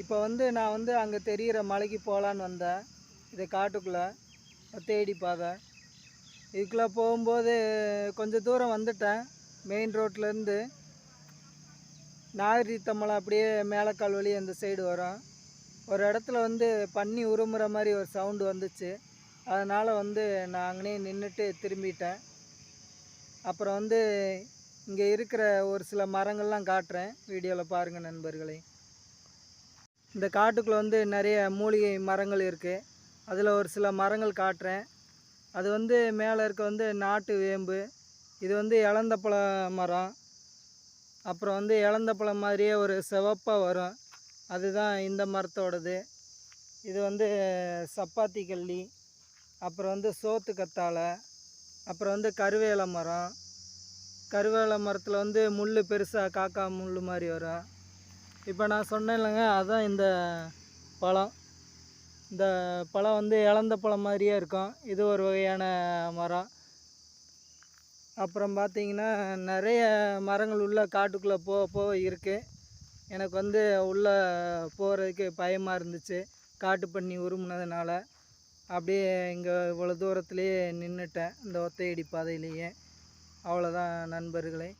இப்போ வந்து நான் வந்து அங்கே தெரிகிற மலைக்கு போகலான்னு வந்தேன். இது காட்டுக்குள்ளே தேடி பாதை இதுக்குள்ளே போகும்போது கொஞ்சம் தூரம் வந்துட்டேன். மெயின் ரோட்லேருந்து நாகரி அப்படியே மேலக்கால் வழி அந்த சைடு வரும். ஒரு இடத்துல வந்து பண்ணி உருமுற மாதிரி ஒரு சவுண்டு வந்துச்சு. அதனால் வந்து நான் அங்கேயே நின்றுட்டு திரும்பிட்டேன். அப்புறம் வந்து இங்கே இருக்கிற ஒரு சில மரங்கள்லாம் காட்டுறேன். வீடியோவில் பாருங்கள் நண்பர்களே. இந்த காட்டுக்குள்ளே வந்து நிறைய மூலிகை மரங்கள் இருக்குது அதில் ஒரு சில மரங்கள் காட்டுறேன். அது வந்து மேலே இருக்க வந்து நாட்டு வேம்பு இது வந்து இளந்தப்பழ மரம் அப்புறம் வந்து இளந்தப்பழம் மாதிரியே ஒரு சிவப்பாக வரும். அதுதான் இந்த மரத்தோடது. இது வந்து சப்பாத்தி கள்ளி அப்புறம் வந்து சோத்து கத்தாழை அப்புறம் வந்து கருவேல மரம். கருவேல மரத்தில் வந்து முள் பெருசாக காக்கா முள் மாதிரி வரும். இப்போ நான் சொன்னேன் இல்லைங்க அதுதான் இந்த பழம். இந்த பழம் வந்து இழந்த பழம் மாதிரியே இருக்கும். இது ஒரு வகையான மரம். அப்புறம் பார்த்தீங்கன்னா நிறைய மரங்கள் உள்ள காட்டுக்குள்ளே போக போக இருக்குது எனக்கு வந்து உள்ளே போகிறதுக்கு பயமாக இருந்துச்சு. காட்டு பண்ணி உருமுனதுனால அப்படியே இங்கே இவ்வளோ தூரத்துலேயே நின்றுட்டேன் இந்த ஒத்தையடி பாதையிலேயே. அவ்வளோதான் நண்பர்களே.